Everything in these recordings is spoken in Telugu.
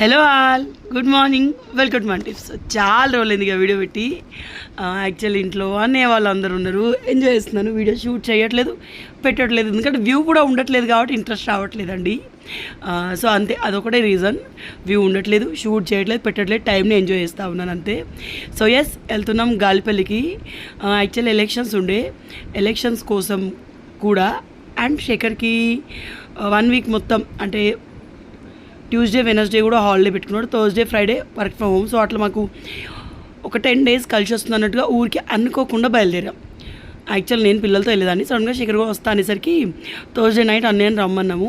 Hello all good morning welcome to my tips చాలా రోజులైంది ఇక వీడియో పెట్టి. యాక్చువల్లీ ఇంట్లో అన్నయ్య వాళ్ళు అందరూ ఉన్నారు. ఎంజాయ్ చేస్తున్నాను వీడియో షూట్ చేయట్లేదు పెట్టట్లేదు. ఎందుకంటే వ్యూ కూడా ఉండట్లేదు కాబట్టి ఇంట్రెస్ట్ రావట్లేదండి. సో అంతే అదొకటే రీజన్ వ్యూ ఉండట్లేదు షూట్ చేయట్లేదు పెట్టట్లేదు టైంని ఎంజాయ్ చేస్తూ ఉన్నాను అంతే. సో ఎస్ వెళ్తున్నాం గాలిపల్లికి. యాక్చువల్లీ ఎలక్షన్స్ ఉండే. ఎలక్షన్స్ కోసం కూడా. అండ్ శేఖర్కి వన్ వీక్ మొత్తం అంటే ట్యూస్డే వెనస్డే కూడా హాలిడే పెట్టుకున్నాడు. Thursday Friday work from home so అట్లా మాకు ఒక టెన్ డేస్ కలిసి వస్తుంది అన్నట్టుగా ఊరికి అనుకోకుండా బయలుదేరాం. యాక్చువల్ నేను పిల్లలతో వెళ్ళేదాన్ని. సడన్గా శేఖర్ వస్తా అనేసరికి థర్స్డే నైట్ అన్నయ్యని రమ్మన్నాము.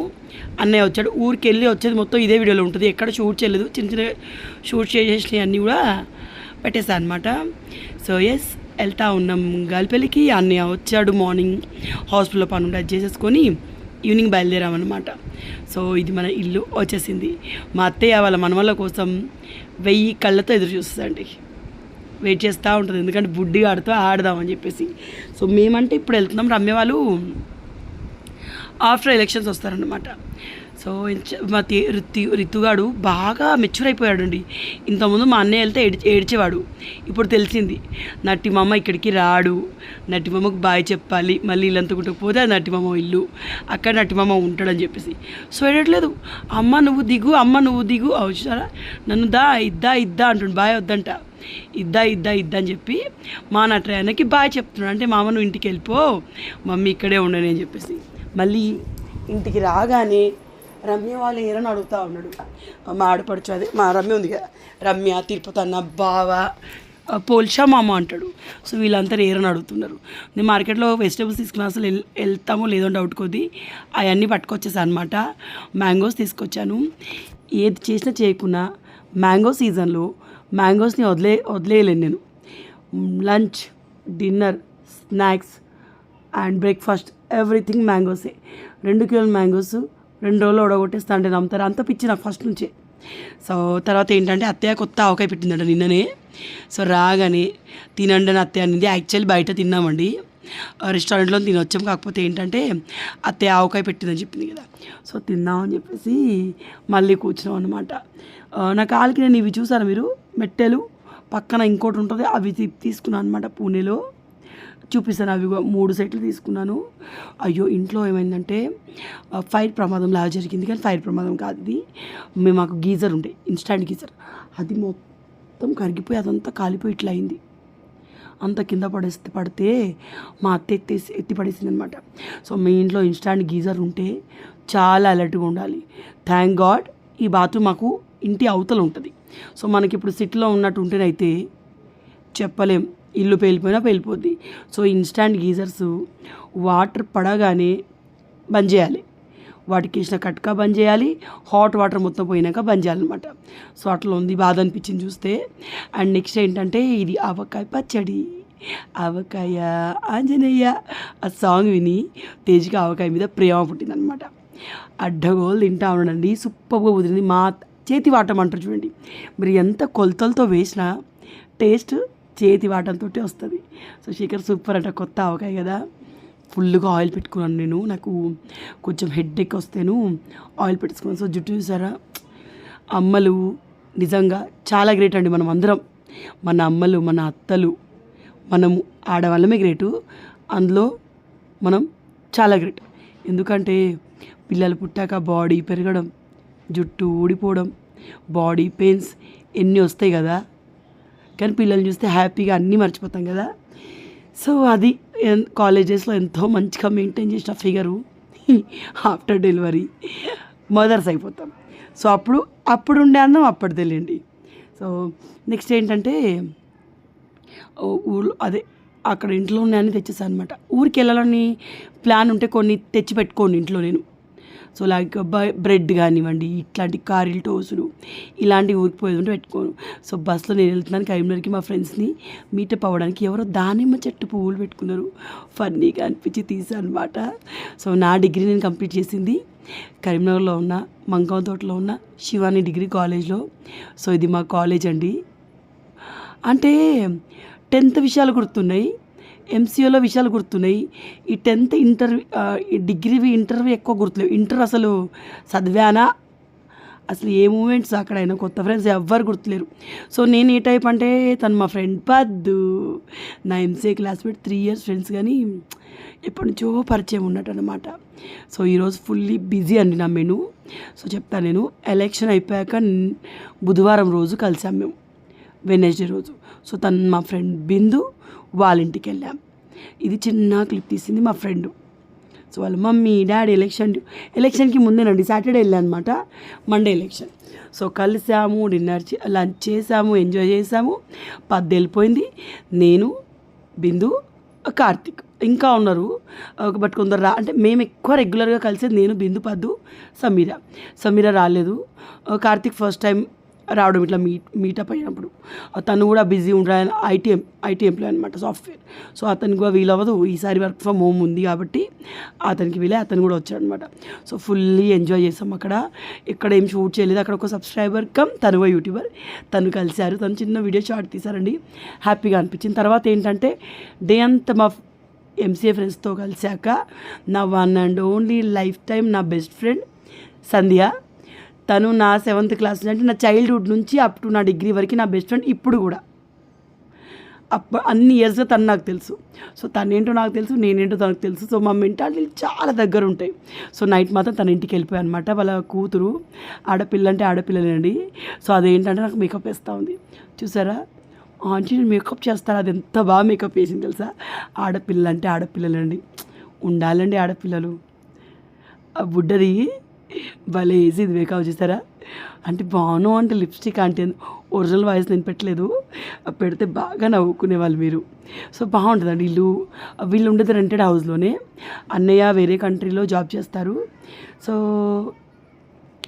అన్నయ్య వచ్చాడు. ఊరికి వెళ్ళి వచ్చేది మొత్తం ఇదే వీడియోలో ఉంటుంది. ఎక్కడ షూట్ చేయలేదు. చిన్న చిన్న షూట్ చేసేసినవి అన్నీ కూడా పెట్టేశాను అనమాట సో ఎస్ వెళ్తా ఉన్నాం. గాలిపల్లికి అన్నయ్య వచ్చాడు. మార్నింగ్ హాస్పిటల్లో పని ఉంటే అది చేసేసుకొని ఈవినింగ్ బయలుదేరామన్నమాట. సో ఇది మన ఇల్లు వచ్చేసింది. మా అత్తయ్య వాళ్ళ మనవళ్ళ కోసం వెయ్యి కళ్ళతో ఎదురు చూస్తుందండి. వెయిట్ చేస్తూ ఉంటుంది. ఎందుకంటే బుడ్డి ఆడుతూ ఆడదామని చెప్పేసి. సో మేమంటే ఇప్పుడు వెళ్తున్నాం. రమ్య వాళ్ళు ఆఫ్టర్ ఎలక్షన్స్ వస్తారనమాట సో మా తి రితుగాడు బాగా మెచ్యూర్ అయిపోయాడండి. ఇంతకుముందు మా అన్నయ్య వెళ్తే ఏడి ఏడ్చేవాడు. ఇప్పుడు తెలిసింది నట్టి మామ ఇక్కడికి రాడు. నట్టి మామకు బాయ్ చెప్పాలి మళ్ళీ ఇల్లంతా కుట్టకపోతే అది నట్టి మామ ఇల్లు. అక్కడ నట్టి మామ ఉంటాడని చెప్పేసి. సో ఏడట్లేదు అమ్మ నువ్వు దిగు అమ్మ నువ్వు దిగు. అవసరా నన్ను దా ఇద్దా ఇద్దా అంటుండు బాయ్ వద్దంట. ఇద్దా ఇద్దా ఇద్దా అని చెప్పి మా నటయానికి బాయ్ చెప్తున్నాడు. అంటే మామ నువ్వు ఇంటికి వెళ్ళిపో మమ్మీ ఇక్కడే ఉండని అని చెప్పేసి. మళ్ళీ ఇంటికి రాగానే రమ్య వాళ్ళు ఏరని అడుగుతూ ఉన్నాడు. మా ఆడపడుచు అదే మా రమ్య ఉంది కదా. రమ్య తిరుపతి అన్న బావ పోల్షా మామ అంటాడు. సో వీళ్ళంతా ఏరని అడుగుతున్నారు. నేను మార్కెట్లో వెజిటేబుల్స్ తీసుకున్నా అసలు వెళ్తామో లేదో డౌట్ కొద్ది అవన్నీ పట్టుకొచ్చేసాను అనమాట మ్యాంగోస్ తీసుకొచ్చాను. ఏది చేసినా చేయకున్నా మ్యాంగో సీజన్లో మ్యాంగోస్ని వదిలే వదిలేయలేను నేను. Lunch dinner snacks and breakfast everything mangoes. రెండు కిలోల మ్యాంగోస్ రెండు రోజులు ఉడగొట్టేస్తా అంటే నమ్ముతారు? అంత పిచ్చి నాకు ఫస్ట్ నుంచే. సో తర్వాత ఏంటంటే అత్తయ్య కొత్త ఆవకాయ పెట్టిందంట నిన్ననే. సో రాగానే తినండి అని అత్తయ్య అనింది. యాక్చువల్లీ బయట తిన్నామండి. రెస్టారెంట్లో తినొచ్చాం. కాకపోతే ఏంటంటే అత్తయ్య ఆవకాయ పెట్టిందని చెప్పింది కదా. సో తిందామని చెప్పేసి మళ్ళీ కూర్చున్నాం అనమాట నా కాలికి నేను ఇవి చూసారా మీరు? మెట్టెలు. పక్కన ఇంకోటి ఉంటుంది. అవి తీసుకున్నాను అనమాట పూణేలో. చూపిస్తాను. అవి మూడు సెట్లు తీసుకున్నాను. అయ్యో ఇంట్లో ఏమైందంటే ఫైర్ ప్రమాదం లాగా జరిగింది కానీ ఫైర్ ప్రమాదం కాదు ఇది. మేము మాకు గీజర్ ఉండే ఇన్స్టాంట్ గీజర్. అది మొత్తం కరిగిపోయి అదంతా కాలిపోయి ఇట్లా అయింది. అంత కింద పడేస్తే పడితే మా అత్త ఎత్తేసి ఎత్తి పడేసింది అనమాట సో మీ ఇంట్లో ఇన్స్టాంట్ గీజర్ ఉంటే చాలా అలర్ట్గా ఉండాలి. థ్యాంక్ గాడ్ ఈ బాత్రూమ్ మాకు ఇంటి అవతల ఉంటుంది. సో మనకి ఇప్పుడు సిటీలో ఉన్నట్టు ఉంటేనైతే చెప్పలేం. ఇల్లు పేలిపోయినా పేలిపోద్ది. సో ఇన్స్టాంట్ గీజర్స్ వాటర్ పడగానే బంద్ చేయాలి. వాటికి వేసిన కట్కా బంద్ చేయాలి. హాట్ వాటర్ మొత్తం పోయినాక బంద్ చేయాలన్నమాట. సో అట్లా ఉంది బాధ అనిపించింది చూస్తే. అండ్ నెక్స్ట్ ఏంటంటే ఇది ఆవకాయ పచ్చడి. ఆవకాయ ఆంజనేయ ఆ సాంగ్ విని తేజ్కి ఆవకాయ మీద ప్రేమ పుట్టిందనమాట అడ్డగోలు తింటా ఉండండి. సూపర్గా కుదిరింది. మా చేతి వాటం అంటారు చూడండి. మీరు ఎంత కొలతలతో వేసినా టేస్ట్ చేతి వాటంతో వస్తుంది. సో శేఖర్ సూపర్ అంట కొత్త ఆవకాయ కదా. ఫుల్గా ఆయిల్ పెట్టుకున్నాను నేను. నాకు కొంచెం హెడ్ ఎక్ వస్తేను ఆయిల్ పెట్టుకున్నాను. సో జుట్టు చూసారా? అమ్మలు నిజంగా చాలా గ్రేట్ అండి మనం అందరం. మన అమ్మలు మన అత్తలు మనము ఆడవాళ్ళమే గ్రేటు. అందులో మనం చాలా గ్రేట్. ఎందుకంటే పిల్లలు పుట్టాక బాడీ పెరగడం జుట్టు ఊడిపోవడం బాడీ పెయిన్స్ ఎన్ని వస్తాయి కదా? కానీ పిల్లల్ని చూస్తే హ్యాపీగా అన్నీ మర్చిపోతాం కదా. సో అది కాలేజెస్లో ఎంతో మంచిగా మెయింటైన్ చేసిన ఫిగరు. After delivery. మదర్స్ అయిపోతాం. సో అప్పుడు అప్పుడు ఉండే అందం అప్పుడు తెలియండి. సో నెక్స్ట్ ఏంటంటే ఊళ్ళో అదే అక్కడ ఇంట్లో ఉన్నాయని తెచ్చేసాను అనమాట ఊరికి వెళ్ళాలని ప్లాన్ ఉంటే కొన్ని తెచ్చి పెట్టుకోండి ఇంట్లో నేను. సో లైక్ బ- బ్రెడ్ కానివ్వండి ఇట్లాంటి కారీలు టోసులు ఇలాంటి ఊరికిపోయి ఉంటే పెట్టుకోను. సో బస్సులో నేను వెళ్తున్నాను కరీంనగర్కి మా ఫ్రెండ్స్ని మీటప్ అవ్వడానికి ఎవరో దానిమ్మ చెట్టు పువ్వులు పెట్టుకున్నారు. ఫన్నీగా అనిపించి తీసాను అనమాట సో నా డిగ్రీ నేను కంప్లీట్ చేసింది కరీంనగర్లో ఉన్న మంగం తోటలో ఉన్న శివాని డిగ్రీ కాలేజ్లో. సో ఇది మా కాలేజ్ అండి. అంటే టెన్త్ విషయాలు గుర్తున్నాయి. ఎంసీఏలో విషయాలు గుర్తున్నాయి. ఈ టెన్త్ ఇంటర్ ఈ డిగ్రీవి ఇంటర్వ్యూ ఎక్కువ గుర్తులేవు. ఇంటర్ అసలు చదివానా? అసలు ఏ మూమెంట్స్ అక్కడ అయినా కొత్త ఫ్రెండ్స్ ఎవ్వరు గుర్తులేరు. సో నేను ఏ టైప్ అంటే తను మా ఫ్రెండ్ పద్దు. నా MCA classmate three years friends కానీ ఎప్పటి నుంచో పరిచయం ఉన్నట్టు అనమాట సో ఈరోజు ఫుల్లీ బిజీ అండి నా మెను. సో చెప్తాను నేను. ఎలక్షన్ అయిపోయాక బుధవారం రోజు కలిసాం మేము. వెనస్డే రోజు. సో తను మా ఫ్రెండ్ బిందు వాళ్ళ ఇంటికి వెళ్ళాం ఇది చిన్న క్లిప్ తీసింది మా ఫ్రెండ్. సో వాళ్ళ మమ్మీ డాడీ ఎలక్షన్ ఎలక్షన్కి ముందేనండి సాటర్డే వెళ్ళానమాట. Monday election. సో కలిసాము డిన్నర్ చే- లంచ్ చేసాము ఎంజాయ్ చేసాము. పద్దు వెళ్ళిపోయింది. నేను బిందు కార్తిక్ ఇంకా ఉన్నారు. బట్ కొందరు రా అంటే మేము ఎక్కువ రెగ్యులర్గా కలిసేది నేను బిందు పద్దు సమీర. సమీర రాలేదు. కార్తిక్ ఫస్ట్ టైం రావడం ఇట్లా మీట్ మీటప్ అయినప్పుడు. తను కూడా బిజీ ఉంటాడు ఐటీ ఐటీ ఎంప్లాయ్ అనమాట సాఫ్ట్వేర్. సో అతనికి కూడా వీలవ్వదు ఈసారి వర్క్ ఫ్రమ్ హోమ్ ఉంది కాబట్టి అతనికి వీలే అతను కూడా వచ్చాడు అనమాట సో ఫుల్లీ ఎంజాయ్ చేసాం అక్కడ. ఇక్కడ ఏం షూట్ చేయలేదు. అక్కడ ఒక సబ్స్క్రైబర్ కమ్ తను యూట్యూబర్. తను కలిశారు. తను చిన్న వీడియో షార్ట్ తీశారండి. హ్యాపీగా అనిపించింది. తర్వాత ఏంటంటే డే అంతా మా ఎంసీఏ ఫ్రెండ్స్తో కలిశాక నా one and only life time నా బెస్ట్ ఫ్రెండ్ సంధ్య తను నా సెవెంత్ క్లాస్ అంటే నా చైల్డ్హుడ్ నుంచి అప్ టు నా డిగ్రీ వరకు నా బెస్ట్ ఫ్రెండ్ ఇప్పుడు కూడా. అప్పుడు అన్ని ఇయర్స్గా తను నాకు తెలుసు. సో తను ఏంటో నాకు తెలుసు నేనేంటో తనకు తెలుసు. సో మా మెంటాలిటీ చాలా దగ్గర ఉంటాయి. సో నైట్ మాత్రం తన ఇంటికి వెళ్ళిపోయా అనమాట వాళ్ళ కూతురు ఆడపిల్ల అంటే ఆడపిల్లలేనండి. సో అదేంటంటే నాకు మేకప్ వేస్తూ ఉంది. చూసారా? ఆంటీ నేను మేకప్ చేస్తాను. అది ఎంత బాగా మేకప్ వేసింది తెలుసా? ఆడపిల్ల అంటే ఆడపిల్లలండి. ఉండాలండి ఆడపిల్లలు. ఆ బుడ్డది భలే వేసి ఇది మేకప్ చేస్తారా అంటే బాను అంటే లిప్స్టిక్ అంటే ఒరిజినల్ వాయిస్ నేను పెట్టలేదు. పెడితే బాగా నవ్వుకునేవాళ్ళు మీరు. సో బాగుంటుందండి ఇల్లు. వీళ్ళు ఉండేది రెంటెడ్ హౌస్లోనే అన్నయ్య వేరే కంట్రీలో జాబ్ చేస్తారు. సో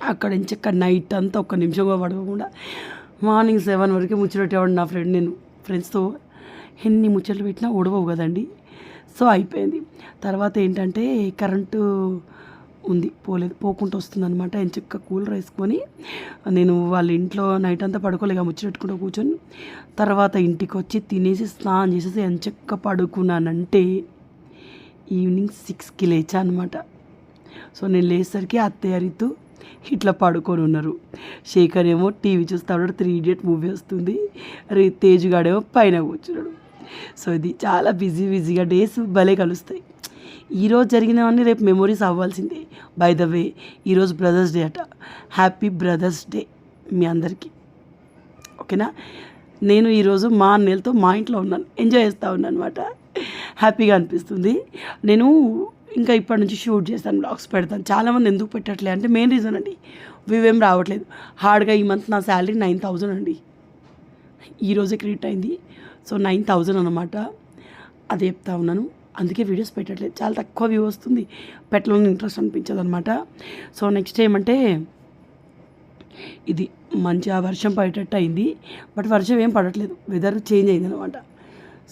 అక్కడ నుంచి అక్కడ నైట్ అంతా ఒక్క నిమిషం కూడా పడకుండా మార్నింగ్ సెవెన్ వరకు ముచ్చట నా ఫ్రెండ్ నేను ఫ్రెండ్స్తో ఎన్ని ముచ్చట్లు పెట్టినా ఓడవవు కదండి. సో అయిపోయింది. తర్వాత ఏంటంటే కరెంటు ఉంది. పోలేదు. పోకుండా వస్తుంది అనమాట ఎంచక్క కూలర్ వేసుకొని నేను వాళ్ళ ఇంట్లో నైట్ అంతా పడుకోలేక ముచ్చిపెట్టుకుంటూ కూర్చొని తర్వాత ఇంటికి వచ్చి తినేసి స్నానం చేసేసి ఎంచక్క పడుకున్నానంటే ఈవినింగ్ సిక్స్కి లేచా అనమాట సో నేను లేచేసరికి అత్తయ్యరితో ఇట్లా పడుకొని ఉన్నారు. శేఖర్ ఏమో టీవీ చూస్తాడు త్రీ ఇడియట్ మూవీ వస్తుంది. రే తేజుగాడేమో పైన కూర్చున్నాడు. సో ఇది చాలా బిజీ బిజీగా డేస్ భలే కలుస్తాయి. ఈరోజు జరిగినవన్నీ రేపు మెమొరీస్ అవ్వాల్సిందే. బై ద వే ఈరోజు బ్రదర్స్ డే అట. హ్యాపీ బ్రదర్స్ డే మీ అందరికీ. ఓకేనా? నేను ఈరోజు మా అన్నయ్యలతో మా ఇంట్లో ఉన్నాను. ఎంజాయ్ చేస్తూ ఉన్నాను అనమాట హ్యాపీగా అనిపిస్తుంది. నేను ఇంకా ఇప్పటి నుంచి షూట్ చేస్తాను బ్లాగ్స్ పెడతాను. చాలామంది ఎందుకు పెట్టట్లే అంటే మెయిన్ రీజన్ అండి వివేం రావట్లేదు. హార్డ్గా ఈ మంత్ నా శాలరీ నైన్ థౌజండ్ అండి. ఈరోజే క్రెడిట్ అయింది. సో నైన్ థౌజండ్ అనమాట అది చెప్తా ఉన్నాను. అందుకే వీడియోస్ పెట్టట్లేదు. చాలా తక్కువ వ్యూ వస్తుంది. పెట్టాలని ఇంట్రెస్ట్ అనిపించదు అనమాట సో నెక్స్ట్ ఏమంటే ఇది మంచిగా వర్షం పడేటట్టు అయింది. బట్ వర్షం ఏం పడట్లేదు. వెదర్ చేంజ్ అయింది అనమాట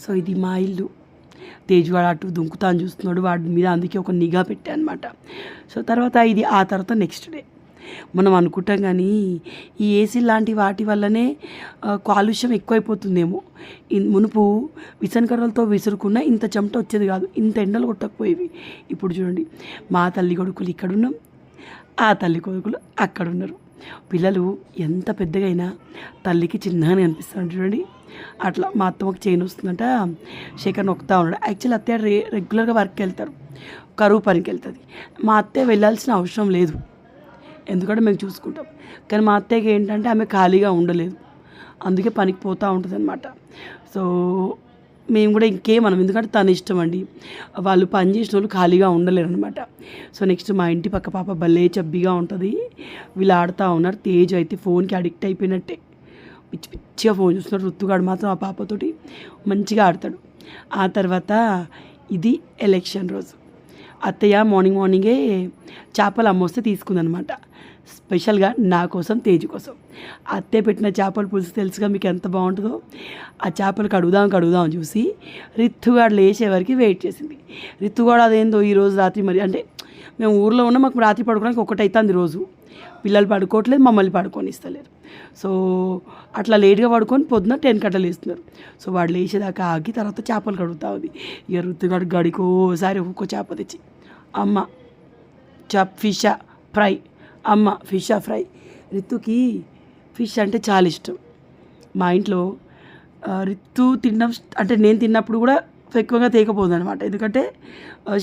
సో ఇది మా ఇల్లు. తేజ్ వాడు అటు దుంకుతాను చూస్తున్నాడు. వాడి మీద అందుకే ఒక నిఘా పెట్టా అనమాట సో తర్వాత ఇది ఆ తర్వాత నెక్స్ట్ డే మనం అనుకుంటాం కానీ ఈ ఏసీ లాంటి వాటి వల్లనే కాలుష్యం ఎక్కువైపోతుందేమో. ఇన్- మునుపు విసనకర్రలతో విసురుకున్న ఇంత చెమట వచ్చేది కాదు ఇంత ఎండలు కొట్టకపోయేవి. ఇప్పుడు చూడండి మా తల్లి కొడుకులు ఇక్కడ ఉన్నాం ఆ తల్లి కొడుకులు అక్కడ ఉన్నారు పిల్లలు ఎంత పెద్దగా అయినా తల్లికి చిన్నగానే అనిపిస్తారు చూడండి. అట్లా మా అత్తమ్మకి చైన్ వస్తుందంట శేఖర్ నొక్కుతా ఉన్నాడు. యాక్చువల్లీ అత్తయ్య రే రెగ్యులర్గా వర్క్కి వెళ్తారు కరువు పనికి వెళ్తుంది. మా అత్తయ్య వెళ్ళాల్సిన అవసరం లేదు. ఎందుకంటే మేము చూసుకుంటాం. కానీ మా అత్తయ్యకి ఏంటంటే ఆమె ఖాళీగా ఉండలేదు. అందుకే పనికి పోతూ ఉంటుంది అనమాట సో మేము కూడా ఇంకేమనం ఎందుకంటే తన ఇష్టం అండి. వాళ్ళు పని చేసిన వాళ్ళు ఖాళీగా ఉండలేరు అనమాట సో నెక్స్ట్ మా ఇంటి పక్క పాప భలే చబ్బిగా ఉంటుంది. వీళ్ళు ఆడుతూ ఉన్నారు. తేజ్ అయితే ఫోన్కి అడిక్ట్ అయిపోయినట్టే. పిచ్చి పిచ్చిగా ఫోన్ చూస్తున్నాడు. రుత్తుగాడు మాత్రం ఆ పాపతోటి మంచిగా ఆడతాడు. ఆ తర్వాత ఇది ఎలక్షన్ రోజు. అత్తయ్య మార్నింగ్ మార్నింగే చేపలు అమ్మొస్తే తీసుకుందనమాట స్పెషల్గా నా కోసం తేజు కోసం. అత్తే పెట్టిన చేపల పులుసు తెలుసుగా మీకు ఎంత బాగుంటుందో? ఆ చేపలు కడుగుదాం కడుగుదాం చూసి రిత్తుగాడు లేచే వరకు వెయిట్ చేసింది. రిత్తుగాడు అదేందో ఈరోజు రాత్రి మరి అంటే మేము ఊర్లో ఉన్న మాకు రాత్రి పడుకోవడానికి ఒకటి అవుతుంది రోజు. పిల్లలు పడుకోవట్లేదు మమ్మల్ని పడుకొని ఇస్తలేరు సో అట్లా లేట్గా పడుకొని పొద్దున టెన్ కట్టలు వేస్తున్నారు సో వాడు లేచేదాకా ఆగి తర్వాత చేపలు కడుగుతా ఉంది. ఇక రుత్తుగాడు గడికోసారి ఒక్కొక్క చేప తెచ్చి అమ్మ చప్ ఫిషా ఫ్రై అమ్మ ఫిష్ ఫ్రై రిత్తుకి ఫిష్ అంటే చాలా ఇష్టం. మా ఇంట్లో రిత్తు తినడం అంటే నేను తిన్నప్పుడు కూడా ఎక్కువగా తేకపోదు అనమాట ఎందుకంటే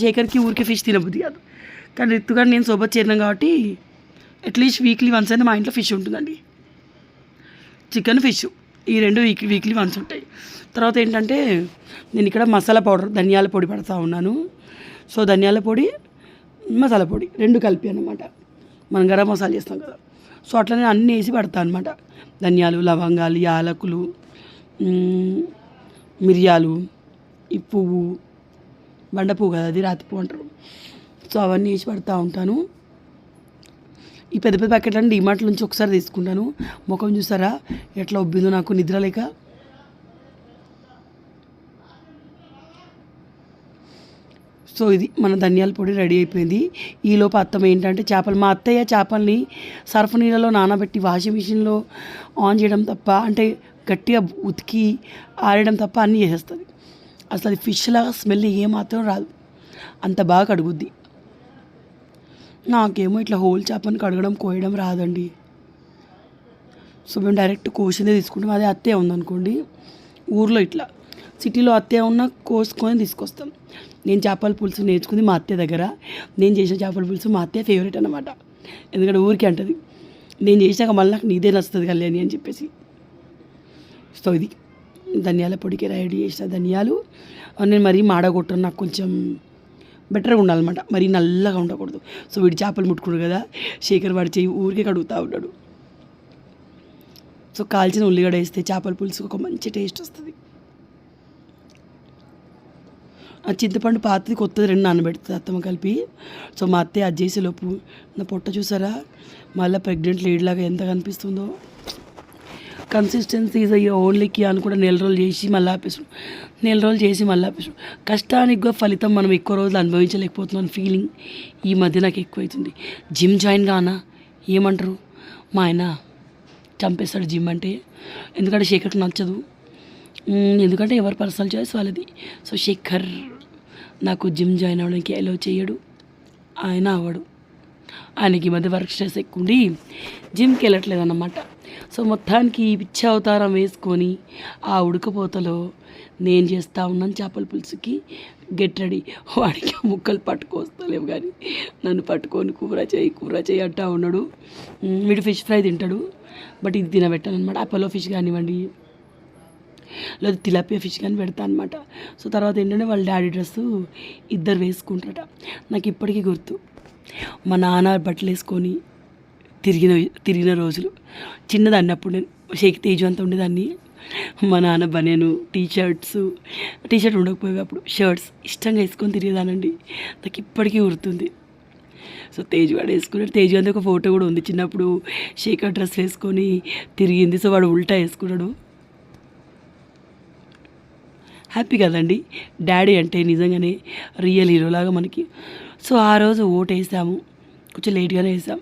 శేఖర్కి ఊరికే ఫిష్ తినబుద్ది కాదు. కానీ రిత్తు కానీ నేను సోబత్ చేరినాం కాబట్టి అట్లీస్ట్ వీక్లీ వన్స్ అయినా మా ఇంట్లో ఫిష్ ఉంటుందండి. చికెన్ ఫిష్ ఈ రెండు వీక్ వీక్లీ వన్స్ ఉంటాయి. తర్వాత ఏంటంటే నేను ఇక్కడ మసాలా పౌడర్ ధనియాల పొడి పెడతా ఉన్నాను. సో ధనియాల పొడి మసాలా పొడి రెండు కలిపి అనమాట మనం గరం మసాలా చేస్తాం కదా. సో అట్లనే అన్నీ వేసి పెడతా అనమాట ధనియాలు లవంగాలు యాలకులు మిరియాలు ఈ పువ్వు బండ పువ్వు కదా అది రాతి పువ్వు అంటారు. సో అవన్నీ వేసి పడతా ఉంటాను. ఈ పెద్ద పెద్ద ప్యాకెట్లను డిమార్ట్ నుంచి ఒకసారి తీసుకుంటాను. ముఖం చూసారా? ఎట్లా ఉబ్బిందో నాకు నిద్ర లేక. సో ఇది మన ధనియాల పొడి రెడీ అయిపోయింది. ఈలోపు అత్తం ఏంటంటే చేపలు మా అత్తయ్య చేపల్ని సర్ఫ్ నీళ్ళలో నానబెట్టి వాషింగ్ మిషన్లో ఆన్ చేయడం తప్ప అంటే గట్టిగా ఉతికి ఆడడం తప్ప అన్నీ చేసేస్తుంది. అసలు అది ఫిష్ లాగా స్మెల్ ఏమాత్రం రాదు. అంత బాగా కడుగుద్ది. నాకేమో ఇట్లా హోల్ చేపని కడగడం కోయడం రాదండి. సో మేము డైరెక్ట్ కోసిందే తీసుకుంటాం. అదే అత్తయ్య ఉందనుకోండి ఊర్లో ఇట్లా. సిటీలో అత్తయ్య ఉన్న కోసుకొని తీసుకొస్తాం. నేను చేపల పులుసు నేర్చుకుంది మా అత్తయ్య దగ్గర. నేను చేసిన చేపల పులుసు మా అత్తయ్య ఫేవరెట్ అనమాట ఎందుకంటే ఊరికే అంటది నేను చేసినాక మళ్ళీ నాకు నీదే నచ్చుతుంది కళ్యాణి అని చెప్పేసి. సో ఇది. ధనియాల పొడికి రెడీ చేసిన ధనియాలు. నేను మరీ మాడగొట్టను నాకు కొంచెం బెటర్గా ఉండాలన్నమాట. మరీ నల్లగా ఉండకూడదు. సో వీడి చేపలు ముట్టుకుడు కదా శేఖర్ వాడి చేయి ఊరికే కడుగుతూ ఉన్నాడు. సో కాల్చిన ఉల్లిగడ్డ వేస్తే చేపల పులుసుకు ఒక మంచి టేస్ట్ వస్తుంది ఆ చింతపండు పాతది కొత్తది రెండు నానబెడుతుంది అత్తమ్మ కలిపి. సో మా అత్తయ్య అది చేసేలోపు నా పొట్ట చూసారా? మళ్ళీ ప్రెగ్నెంట్ లేడీలాగా ఎంత కనిపిస్తుందో. కన్సిస్టెన్సీ ఈజ్ అయ్యే ఓన్లీకి అని కూడా నెల రోజులు చేసి మళ్ళీ ఆపేసాం. నెల రోజులు చేసి మళ్ళీ ఆపేసాం. కష్టానికి కూడా ఫలితం మనం ఎక్కువ రోజులు అనుభవించలేకపోతున్నాం ఫీలింగ్ ఈ మధ్య నాకు ఎక్కువైతుంది. జిమ్ జాయిన్ కానా ఏమంటారు? మా ఆయన చంపేస్తాడు జిమ్ అంటే. ఎందుకంటే శేఖర్కి నచ్చదు. ఎందుకంటే ఎవరి పర్సనల్ చాయిస్ వాళ్ళది. సో శేఖర్ నాకు జిమ్ జాయిన్ అవ్వడానికి ఎలో చేయడు. ఆయన అవ్వడు. ఆయనకి మధ్య వర్క్ స్ట్రెస్ ఎక్కువ ఉండి జిమ్కి వెళ్ళట్లేదు అన్నమాట సో మొత్తానికి పిచ్చి అవతారం వేసుకొని ఆ ఉడకపోతలో నేను చేస్తూ ఉన్నాను చేపల పులుసుకి. గెట్ రెడీ వాడికి ముక్కలు పట్టుకొస్తలేవు కానీ నన్ను పట్టుకొని కూర చేయి కూర చేయి అంటా ఉన్నాడు. వీడు ఫిష్ ఫ్రై తింటాడు. బట్ ఇది తినబెట్టాను అనమాట అపోలో ఫిష్ కానివ్వండి లేదా తిలాపియా ఫిష్ కానీ పెడతా అనమాట సో తర్వాత ఏంటంటే వాళ్ళ డాడీ డ్రెస్సు ఇద్దరు వేసుకుంటారట. నాకు ఇప్పటికీ గుర్తు. మా నాన్న బట్టలు వేసుకొని తిరిగిన తిరిగిన రోజులు. చిన్నదాన్ని అప్పుడు నేను షేక్ తేజు అంతా ఉండేదాన్ని. మా నాన్న బనేను టీ షర్ట్స్ టీ షర్ట్ ఉండకపోయేవి అప్పుడు. షర్ట్స్ ఇష్టంగా వేసుకొని తిరిగేదానండి. నాకు ఇప్పటికీ గుర్తుంది. సో తేజు వాడు వేసుకున్నాడు. తేజు అంతే ఒక ఫోటో కూడా ఉంది. చిన్నప్పుడు శేఖర్ డ్రెస్ వేసుకొని తిరిగింది. సో వాడు ఉల్టా వేసుకున్నాడు. హ్యాపీ కదండి. డాడీ అంటే నిజంగానే రియల్ హీరోలాగా మనకి. సో ఆ రోజు ఓట్ వేసాము. కొంచెం లేట్గానే వేసాం.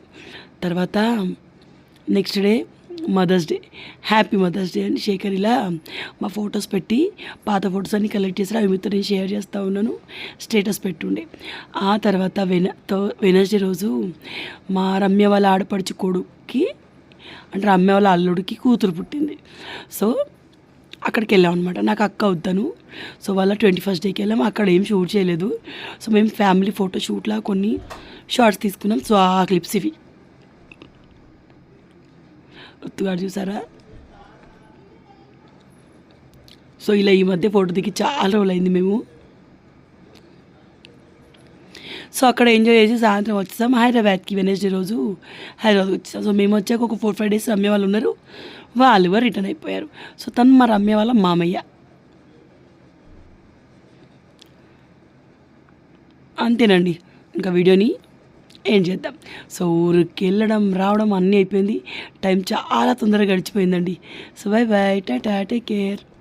తర్వాత next day mothers day happy mothers day అని శేఖర్ ఇలా మా ఫొటోస్ పెట్టి పాత ఫొటోస్ అన్ని కలెక్ట్ చేసి అవి మీతో నేను షేర్ చేస్తూ ఉన్నాను. స్టేటస్ పెట్టుండే. ఆ తర్వాత వెన వెనస్డే రోజు మా రమ్య వాళ్ళ ఆడపడుచు కొడుక్కి అంటే రమ్య వాళ్ళ అల్లుడికి కూతురు పుట్టింది. సో అక్కడికి వెళ్ళాం అనమాట నాకు అక్క వద్దను. సో వాళ్ళ ట్వంటీ ఫస్ట్ డేకి వెళ్ళాం. అక్కడ ఏం షూట్ చేయలేదు. సో మేము ఫ్యామిలీ ఫోటో షూట్లా కొన్ని షార్ట్స్ తీసుకున్నాం. సో ఆ క్లిప్స్ ఇవి. ఒత్తుగాడు చూసారా? సో ఇలా ఈ మధ్య ఫోటో దిగి చాలా రోజులు అయింది మేము. సో అక్కడ ఎంజాయ్ చేసి సాయంత్రం వచ్చేసాం. హైదరాబాద్కి వెనస్డే రోజు. హైదరాబాద్ వచ్చేసాం. సో మేము వచ్చాక ఒక ఫోర్ ఫైవ్ డేస్ రమ్య వాళ్ళు ఉన్నారు. వాళ్ళు కూడా రిటర్న్ అయిపోయారు. సో తను మా రమ్య వాళ్ళ మామయ్య. అంతేనండి. ఇంకా వీడియోని ఏం చేద్దాం. సో ఊరికి వెళ్ళడం రావడం అన్నీ అయిపోయింది. టైం చాలా తొందరగా గడిచిపోయిందండి. So bye bye tata take care.